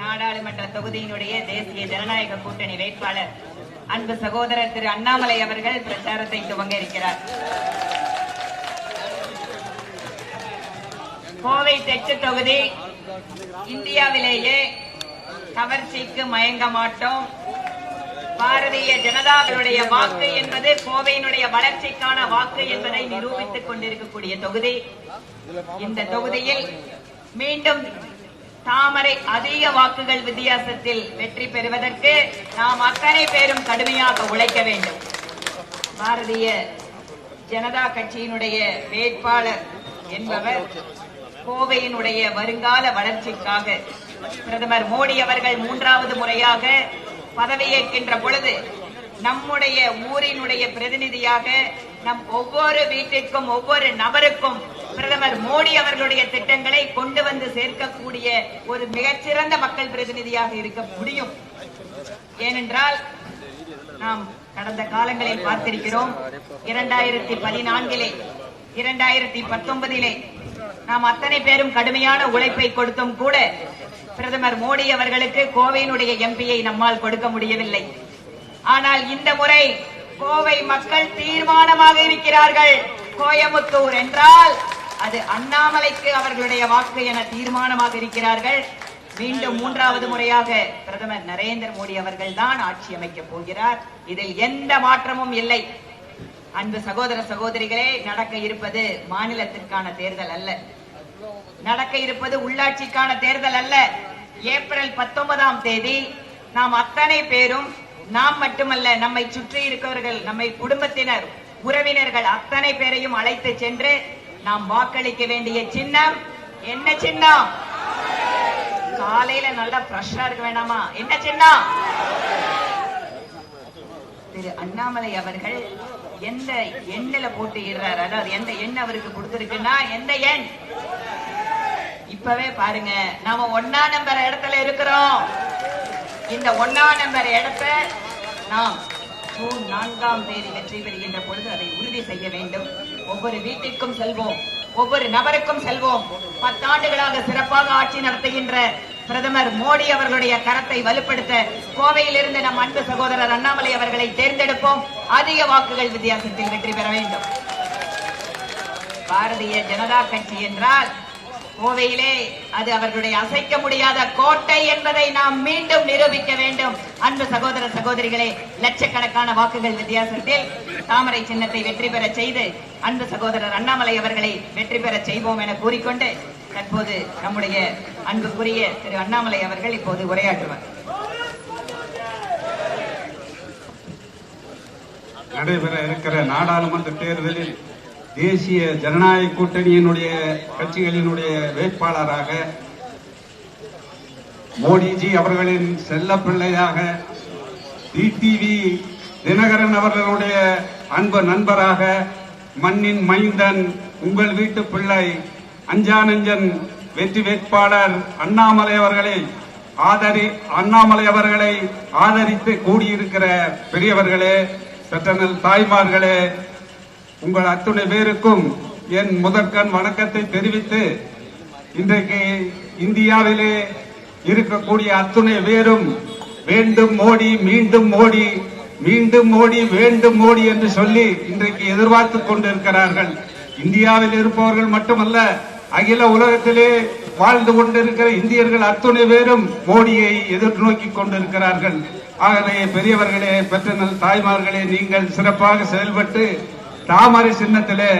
நாடாளுமன்ற தொகுதியினுடைய தேசிய ஜனநாயக கூட்டணி வேட்பாளர் அன்பு சகோதரர் திரு அண்ணாமலை அவர்கள் பிரச்சாரத்தை துவங்க இருக்கிறார். கோவை தெற்கு தொகுதி இந்தியாவிலேயே கவர்ச்சிக்கு மயங்க மாட்டோம் பாரதிய ஜனதாவுடைய வாக்கு என்பது கோவையினுடைய வளர்ச்சிக்கான வாக்கு என்பதை நிரூபித்துக் கொண்டிருக்கக்கூடிய தொகுதி. இந்த தொகுதியில் மீண்டும் தாமரை அதிக வாக்குகள் வித்தியாசத்தில் வெற்றி பெறுவதற்கு நாம் அத்தனை பேரும் கடுமையாக உழைக்க வேண்டும். பாரதிய ஜனதா கட்சியினுடைய வேட்பாளர் என்பவர் கோவையினுடைய வருங்கால வளர்ச்சிக்காக பிரதமர் மோடி அவர்கள் மூன்றாவது முறையாக பதவியேற்கின்ற பொழுது நம்முடைய ஊரினுடைய பிரதிநிதியாக நம் ஒவ்வொரு வீட்டிற்கும் ஒவ்வொரு நபருக்கும் பிரதமர் மோடி அவர்களுடைய திட்டங்களை கொண்டு வந்து சேர்க்கக்கூடிய ஒரு மிகச்சிறந்த மக்கள் பிரதிநிதியாக இருக்க முடியும். ஏனென்றால் நாம் கடந்த காலங்களில் பார்த்திருக்கிறோம் இரண்டாயிரத்தி பதினான்கிலே இரண்டாயிரத்தி பத்தொன்பதிலே நாம் அத்தனை பேரும் கடுமையான உழைப்பை கொடுத்தும் கூட பிரதமர் மோடி அவர்களுக்கு கோவையினுடைய எம்பியை நம்மால் கொடுக்க முடியவில்லை. ஆனால் இந்த முறை கோவை மக்கள் தீர்மானமாக இருக்கிறார்கள். கோயமுத்தூர் என்றால் அது அண்ணாமலைக்கு அவர்களுடைய வாக்கு என தீர்மானமாக இருக்கிறார்கள். மீண்டும் மூன்றாவது முறையாக பிரதமர் நரேந்திர மோடி அவர்கள் தான் ஆட்சி அமைக்கப் போகிறார். இதில் எந்த மாற்றமும் இல்லை. அன்பு சகோதர சகோதரிகளே நடக்க இருப்பது மாநிலத்திற்கான தேர்தல் அல்ல. நடக்க இருப்பது உள்ளாட்சிக்கான தேர்தல் அல்ல. ஏப்ரல் பத்தொன்பதாம் தேதி நாம் அத்தனை பேரும் நாம் மட்டுமல்ல நம்மை சுற்றி இருக்கிறவர்கள் நம்மை குடும்பத்தினர் உறவினர்கள் அத்தனை பேரையும் அழைத்து சென்று நாம் வாக்களிக்க வேண்டிய சின்னம். என்ன சின்னம்? காலையில நல்லா ஃப்ரெஷ்ஷா இருக்க வேணாமா? என்ன சின்னம்? திரு அண்ணாமலை அவர்கள் எந்த எண்ணில போட்டு இடுறாரு அதாவது எந்த எண் அவருக்கு கொடுத்திருக்குன்னா எந்த எண்? இப்பவே பாருங்க நாம ஒன்னா நம்பர் இடத்துல இருக்கிறோம். இந்த ஒன்னா நம்பர் இடத்த நாம் ஜூன் நான்காம் தேதி வெற்றி பெறுகின்ற பொழுது அதை உறுதி செய்ய வேண்டும். ஒவ்வொரு வீட்டிற்கும் செல்வோம். ஒவ்வொரு நபருக்கும் செல்வோம். பத்தாண்டுகளாக சிறப்பாக ஆட்சி நடத்துகின்ற பிரதமர் மோடி அவர்களுடைய கரத்தை வலுப்படுத்த கோவையில் இருந்து நம் அன்பு சகோதரர் அண்ணாமலை அவர்களை தேர்ந்தெடுப்போம். அதிக வாக்குகள் வித்தியாசத்தில் வெற்றி பெற வேண்டும். பாரதிய ஜனதா கட்சி என்றால் கோவையிலே அது அவர்களுடைய அசைக்க முடியாத கோட்டை என்பதை நாம் மீண்டும் நிரூபிக்க வேண்டும். அன்பு சகோதர சகோதரிகளே லட்சக்கணக்கான வாக்குகள் வித்தியாசத்தில் தாமரை சின்னத்தை வெற்றி பெற செய்து அன்பு சகோதரர் அண்ணாமலை அவர்களை வெற்றி பெற செய்வோம் என கூறிக்கொண்டு தற்போது நம்முடைய அன்புக்குரிய திரு அண்ணாமலை அவர்கள் இப்போது உரையாற்றுவார். நடைபெற இருக்கிற நாடாளுமன்ற தேர்தலில் தேசிய ஜனநாயக கூட்டணியினுடைய கட்சிகளினுடைய வேட்பாளராக மோடிஜி அவர்களின் செல்ல பிள்ளையாக டிடிவி தினகரன் அவர்களுடைய அன்பு நண்பராக மண்ணின் மைந்தன் உங்கள் வீட்டு பிள்ளை அஞ்சானஞ்சன் வெற்றி வேட்பாளர் அண்ணாமலை அவர்களை ஆதரி அண்ணாமலை அவர்களை ஆதரித்து கூடியிருக்கிற பெரியவர்களே சட்டநல் தாய்மார்களே உங்கள் அத்துணை பேருக்கும் என் முதற்கண் வணக்கத்தை தெரிவித்து இன்றைக்கு இந்தியாவிலே இருக்கக்கூடிய அத்துணை பேரும் வேண்டும் மோடி மீண்டும் மோடி மீண்டும் மோடி வேண்டும் மோடி என்று சொல்லி இன்றைக்கு எதிர்பார்த்துக் கொண்டிருக்கிறார்கள். இந்தியாவில் இருப்பவர்கள் மட்டுமல்ல அகில உலகத்திலே வாழ்ந்து கொண்டிருக்கிற இந்தியர்கள் அத்துணை பேரும் மோடியை எதிர்நோக்கி கொண்டிருக்கிறார்கள். ஆகவே பெரியவர்களே பெற்ற தாய்மார்களே நீங்கள் சிறப்பாக செயல்பட்டு தாமரை சின்னத்திலே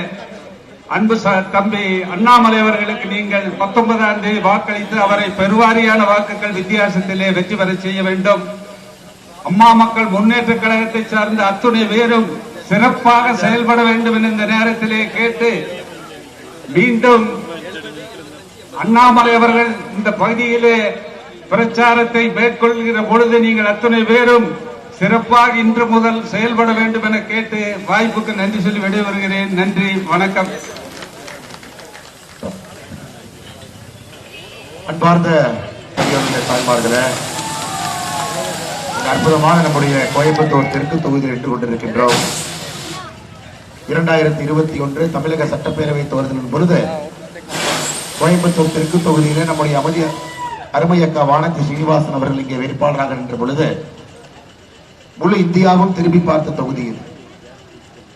அன்பு தம்பி அண்ணாமலை அவர்களுக்கு நீங்கள் பத்தொன்பதாம் தேதி வாக்களித்து அவரை பெருவாரியான வாக்குகள் வித்தியாசத்திலே வெற்றி பெற செய்ய வேண்டும். அம்மா மக்கள் முன்னேற்ற கழகத்தை சார்ந்த அத்துணை பேரும் சிறப்பாக செயல்பட வேண்டும் என இந்த நேரத்திலே கேட்டு மீண்டும் அண்ணாமலை அவர்கள் இந்த பகுதியிலே பிரச்சாரத்தை மேற்கொள்கிற பொழுது நீங்கள் அத்துணை பேரும் சிறப்பாக இன்று முதல் செயல்பட வேண்டும் என கேட்டு வாய்ப்புக்கு நன்றி சொல்லி விடைபெறுகிறேன். நன்றி வணக்கம். அன்பார்ந்த தாய்மார்களே அற்புதமாக அற்புதமான நம்முடைய கோயம்புத்தூர் தெற்கு தொகுதியில் நின்று கொண்டிருக்கின்றோம். இரண்டாயிரத்தி இருபத்தி ஒன்று தமிழக சட்டப்பேரவை தேர்தலின் பொழுது கோயம்புத்தூர் தெற்கு தொகுதியிலே நம்முடைய அமைதி அருமையக்கா வானதி சீனிவாசன் அவர்கள் இங்கே வேட்பாளராக நின்ற பொழுது முழு இந்தியாவும் திரும்பி பார்த்த தொகுதி இது.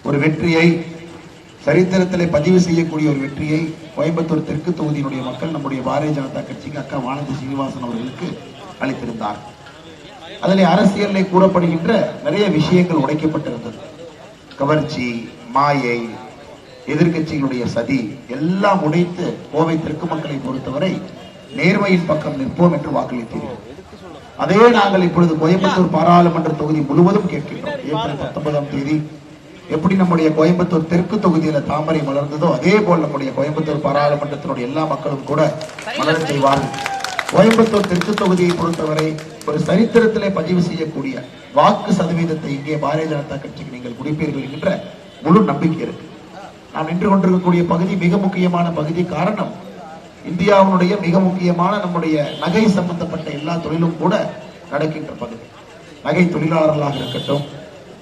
ஒரு வெற்றியை சரித்திரத்தில் பதிவு செய்யக்கூடிய ஒரு வெற்றியை கோயம்புத்தூர் தெற்கு தொகுதியினுடைய மக்கள் நம்முடைய பாரதிய ஜனதா கட்சிக்கு அக்கா வானதி சீனிவாசன் அவர்களுக்கு அளித்திருந்தார். அதிலே அரசியலில் கூறப்படுகின்ற நிறைய விஷயங்கள் உடைக்கப்பட்டிருந்தது. கவர்ச்சி மாயை எதிர்கட்சிகளுடைய சதி எல்லாம் உடைத்து கோவை தெற்கு மக்களை பொறுத்தவரை நேர்மையின் பக்கம் நிற்போம் என்று வாக்களித்தீர்கள். அதே நாங்கள் இப்பொழுது கோயம்புத்தூர் பாராளுமன்ற தொகுதி முழுவதும் கேட்கின்றோம் ஏப்ரல் பத்தொன்பதாம் தேதி எப்படி நம்முடைய கோயம்புத்தூர் தெற்கு தொகுதியில தாமரை மலர்ந்ததோ அதே போல் நம்முடைய கோயம்புத்தூர் பாராளுமன்றத்தினுடைய எல்லா மக்களும் கூட மலர் செய்வார்கள். கோயம்புத்தூர் தெற்கு தொகுதியை பொறுத்தவரை ஒரு சரித்திரத்திலே பதிவு செய்யக்கூடிய வாக்கு சதவீதத்தை இங்கே பாரதிய ஜனதா கட்சிக்கு நீங்கள் குடிப்பீர்கள் என்கின்ற முழு நம்பிக்கை இருக்கு. நாம் நின்று கொண்டிருக்கக்கூடிய பகுதி மிக முக்கியமான பகுதி. காரணம் இந்தியாவினுடைய மிக முக்கியமான நம்முடைய நகை சம்பந்தப்பட்ட எல்லா தொழிலும் கூட நடக்கின்ற பகுதி. நகை தொழிலாளர்களாக இருக்கட்டும்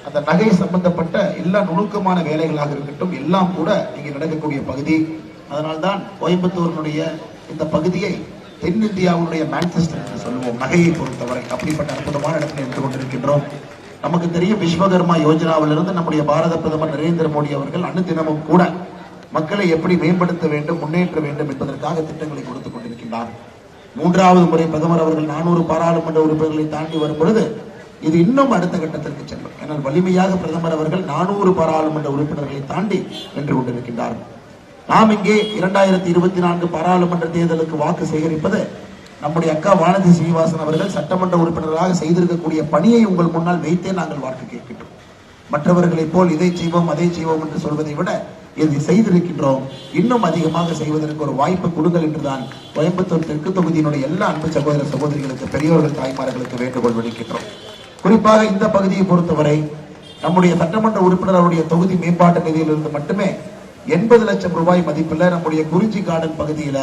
அந்த நகை சம்பந்தப்பட்ட எல்லா நுணுக்கமான வேலைகளாக இருக்கட்டும் எல்லாம் கூட இங்கே நடக்கக்கூடிய பகுதி. அதனால்தான் கோயம்புத்தூரினுடைய இந்த பகுதியை தென்னிந்தியாவுடைய மேன்செஸ்டர் என்று சொல்லுவோம். நகையை பொறுத்தவரை அப்படிப்பட்ட அற்புதமான இடத்தில் நின்று கொண்டிருக்கின்றோம். நமக்கு தெரியும் விஸ்வகர்மா யோஜனாவிலிருந்து நம்முடைய பாரத பிரதமர் நரேந்திர மோடி அவர்கள் அனுதினமும் கூட மக்களை எப்படி மேம்படுத்த வேண்டும் முன்னேற்ற வேண்டும் என்பதற்காக திட்டங்களை கொடுத்துக் கொண்டிருக்கின்றார். மூன்றாவது முறை பிரதமர் அவர்கள் நானூறு பாராளுமன்ற உறுப்பினர்களை தாண்டி வரும் பொழுது இது இன்னும் அடுத்த கட்டத்திற்கு செல்லும். ஏனால் வலிமையாக பிரதமர் அவர்கள் நானூறு பாராளுமன்ற உறுப்பினர்களை தாண்டி வென்று கொண்டிருக்கின்றார். நாம் இங்கே இரண்டாயிரத்தி இருபத்தி நான்கு பாராளுமன்ற தேர்தலுக்கு வாக்கு சேகரிப்பது நம்முடைய அக்கா வானதி சீனிவாசன் அவர்கள் சட்டமன்ற உறுப்பினராக செய்திருக்கக்கூடிய பணியை உங்கள் முன்னால் வைத்தே நாங்கள் வாக்கு கேட்கின்றோம். மற்றவர்களைப் போல் இதை செய்வோம் அதை செய்வோம் என்று சொல்வதை விட இதை செய்திருக்கின்றோம். இன்னும் அதிகமாக செய்வதற்கு ஒரு வாய்ப்பு கொடுங்கள் என்றுதான் கோயம்புத்தூர் தெற்கு தொகுதியினுடைய எல்லா அன்பு சகோதர சகோதரிகளுக்கு பெரியவர்கள் தாய்மார்களுக்கு வேண்டுகோள் விடுக்கின்றோம். குறிப்பாக இந்த பகுதியை பொறுத்தவரை நம்முடைய சட்டமன்ற உறுப்பினருடைய தொகுதி மேம்பாட்டு நிதியிலிருந்து மட்டுமே எண்பது லட்சம் ரூபாய் மதிப்பில் நம்முடைய குறிஞ்சி கார்டன் பகுதியில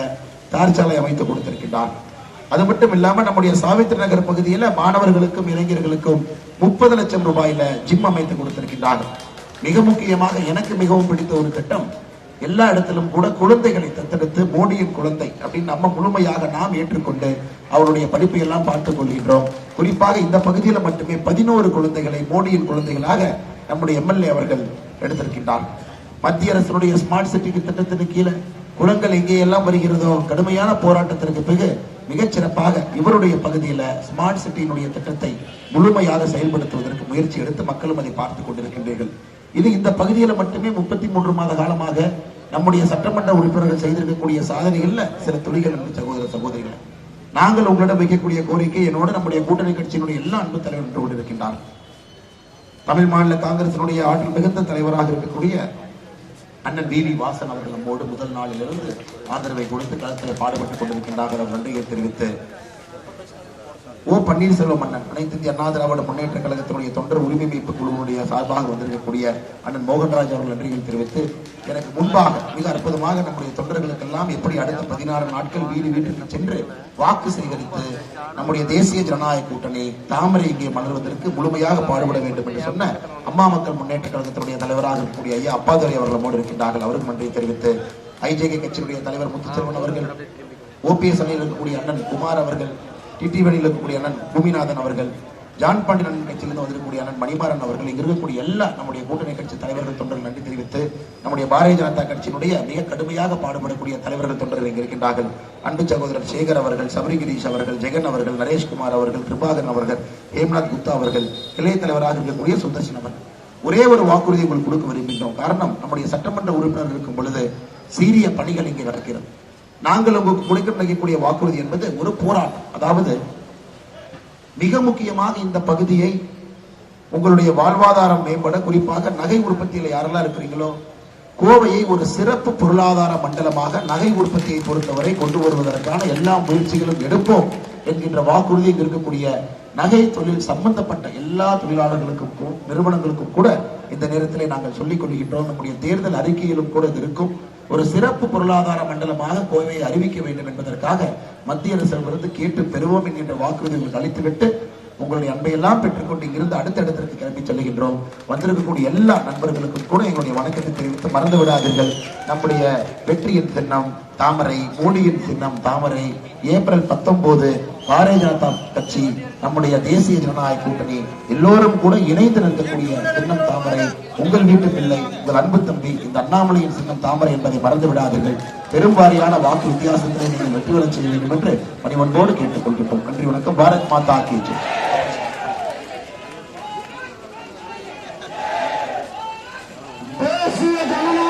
தார் சாலை அமைத்து கொடுத்திருக்கின்றார். அது மட்டும் இல்லாம நம்முடைய சாவித்திரி நகர் பகுதியில மாணவர்களுக்கும் இளைஞர்களுக்கும் முப்பது லட்சம் ரூபாயில ஜிம் அமைத்து கொடுத்திருக்கின்றார். மிக முக்கியமாக எனக்கு மிகவும் பிடித்த ஒரு திட்டம் எல்லா இடத்திலும் கூட குழந்தைகளை தத்தெடுத்து மோடியின் குழந்தை அப்படின்னு நம்ம முழுமையாக நாம் ஏற்றுக்கொண்டு அவருடைய படிப்பை எல்லாம் பார்த்துக் கொள்கின்றோம். குறிப்பாக இந்த பகுதியில மட்டுமே பதினோரு குழந்தைகளை மோடியின் குழந்தைகளாக நம்முடைய எம்எல்ஏ அவர்கள் எடுத்திருக்கின்றார். மத்திய அரசினுடைய ஸ்மார்ட் சிட்டி திட்டத்தின் கீழே குளங்கள் எங்கே எல்லாம் வருகிறதோ கடுமையான போராட்டத்திற்கு பிறகு மிகச் சிறப்பாக இவருடைய பகுதியில ஸ்மார்ட் சிட்டியினுடைய திட்டத்தை முழுமையாக செயல்படுத்துவதற்கு முயற்சி எடுத்து மக்களும் அதை பார்த்துக் கொண்டிருக்கின்றீர்கள். இது இந்த பகுதியில மட்டுமே முப்பத்தி மூன்று மாத காலமாக நம்முடைய சட்டமன்ற உறுப்பினர்கள் செய்திருக்கக்கூடிய சாதனைகள்ல சில துளிகள் அன்பு சகோதர சகோதரிகள். நாங்கள் உங்களிடம் வைக்கக்கூடிய கோரிக்கை என்னோட நம்முடைய கூட்டணி கட்சியினுடைய எல்லா அன்பு தலைவர் நின்று கொண்டிருக்கின்றார் தமிழ் மாநில காங்கிரசினுடைய ஆற்றல் மிகுந்த தலைவராக இருக்கக்கூடிய அண்ணன் வி வி வாசன் அவர்கள் நம்மோடு முதல் நாளிலிருந்து ஆதரவை கொடுத்து களத்தில் பாடுபட்டுக் கொண்டிருக்கின்றார்கள். நன்றியை தெரிவித்து ஓ பன்னீர்செல்வம் அண்ணன் அனைத்து இந்திய அண்ணா திராவிட முன்னேற்ற கழகத்தினுடைய தொண்டர் உரிமை மீட்பு குழுவினுடைய சார்பாக வந்திருக்கக்கூடிய அண்ணன் மோகன்ராஜ் அவர்கள் நன்றிகள் தெரிவித்து எனக்கு முன்பாக மிக அற்புதமாக நம்முடைய தொண்டர்களுக்கெல்லாம் எப்படி அடுத்த பதினாறு நாட்கள் வீடு வீட்டிற்கு சென்று வாக்கு சேகரித்து நம்முடைய தேசிய ஜனநாயக கூட்டணி தாமரை இங்கே மலர்வதற்கு முழுமையாக பாடுபட வேண்டும் என்று சொன்ன அம்மா மக்கள் முன்னேற்ற கழகத்தினுடைய தலைவராக இருக்கக்கூடிய ஐயா அப்பாதுரை அவர்கள் மோடி இருக்கின்றார்கள். அவருக்கு நன்றி தெரிவித்து ஐஜேகே கட்சியினுடைய தலைவர் முத்துச்செல்வன் அவர்கள் ஓபிஎஸ் அணியில் இருக்கக்கூடிய அண்ணன் குமார் அவர்கள் டிடிவணியில் இருக்கக்கூடிய அண்ணன் பூமிநாதன் அவர்கள் ஜான் பாண்டியன் அண்ணன் கட்சியிலிருந்து வந்திருக்கக்கூடிய அண்ணன் மணிமாறன் அவர்கள் இங்க இருக்கக்கூடிய எல்லா நம்முடைய கூட்டணி கட்சி தலைவர்கள் தொண்டர்கள் நன்றி தெரிவித்து நம்முடைய பாரதிய ஜனதா கட்சியினுடைய மிக கடுமையாக பாடுபடக்கூடிய தலைவர்கள் தொண்டர்கள் இங்க இருக்கின்றார்கள். அன்பு சகோதரர் சேகர் அவர்கள் சபரி கிரீஷ் அவர்கள் ஜெகன் அவர்கள் நரேஷ்குமார் அவர்கள் கிருபாகரன் அவர்கள் ஹேம்நாத் குப்தா அவர்கள் இளைய தலைவராக இருக்கக்கூடிய சுதர்சன் அவர்கள். ஒரே ஒரு வாக்குறுதி உங்களுக்கு கொடுக்க விரும்புகின்றோம். காரணம் நம்முடைய சட்டமன்ற உறுப்பினர் இருக்கும் பொழுது சீரிய பணிகள் இங்கே நடக்கிறது. நாங்கள் உங்களுக்கு கொடுக்க நினைக்கக்கூடிய வாக்குறுதி என்பது ஒரு போராட்டம். அதாவது மிக முக்கியமாக இந்த பகுதியை உங்களுடைய வாழ்வாதாரம் மேம்பட குறிப்பாக நகை உற்பத்தியில் யாரெல்லாம் இருக்கிறீங்களோ கோவையை ஒரு சிறப்பு பொருளாதார மண்டலமாக நகை உற்பத்தியை பொறுத்தவரை கொண்டு வருவதற்கான எல்லா முயற்சிகளும் எடுப்போம் என்கின்ற வாக்குறுதி இங்கு இருக்கக்கூடிய நகை தொழில் சம்பந்தப்பட்ட எல்லா தொழிலாளர்களுக்கும் நிறுவனங்களுக்கும் கூட இந்த நேரத்தில் நாங்கள் சொல்லிக் கொள்கின்றோம். நம்முடைய தேர்தல் அறிக்கையிலும் கூட இது இருக்கும். ஒரு சிறப்பு பொருளாதார மண்டலமாக கோவையை அறிவிக்க வேண்டும் என்பதற்காக மத்திய அரசிடமிருந்து கேட்டு பெறுவோம் என்கின்ற வாக்குறுதி உங்களுக்கு அளித்துவிட்டு உங்களுடைய அன்பையெல்லாம் பெற்றுக்கொண்டு இங்கிருந்து அடுத்த இடத்திற்கு கிளம்பி செல்லுகின்றோம். வந்திருக்கக்கூடிய எல்லா நண்பர்களுக்கும் கூட எங்களுடைய வணக்கத்தை தெரிவித்து மறந்து விடாதீர்கள். நம்முடைய வெற்றியின் திண்ணம் தாமரை மோடியின் சின்னம் தாமரை ஏப்ரல் பத்தொன்பது பாரதிய ஜனதா கட்சி நம்முடைய தேசிய ஜனநாயக கூட்டணி எல்லோரும் கூட இணைந்து நிற்கக்கூடிய சின்னம் தாமரை உங்கள் வீட்டு பிள்ளை உங்கள் அன்பு தம்பி இந்த அண்ணாமலையின் சின்னம் தாமரை என்பதை மறந்து விடாதீர்கள். பெரும்பாரியான வாக்கு வித்தியாசங்களை நீங்கள் வெற்றி பெறச் செய்ய வேண்டும் என்று பணிவன்போடு கேட்டுக்கொள்கிறோம் நன்றி வணக்கம். பாரத் மாதா கேஜி ஜெய். தேசிய ஜனநாயக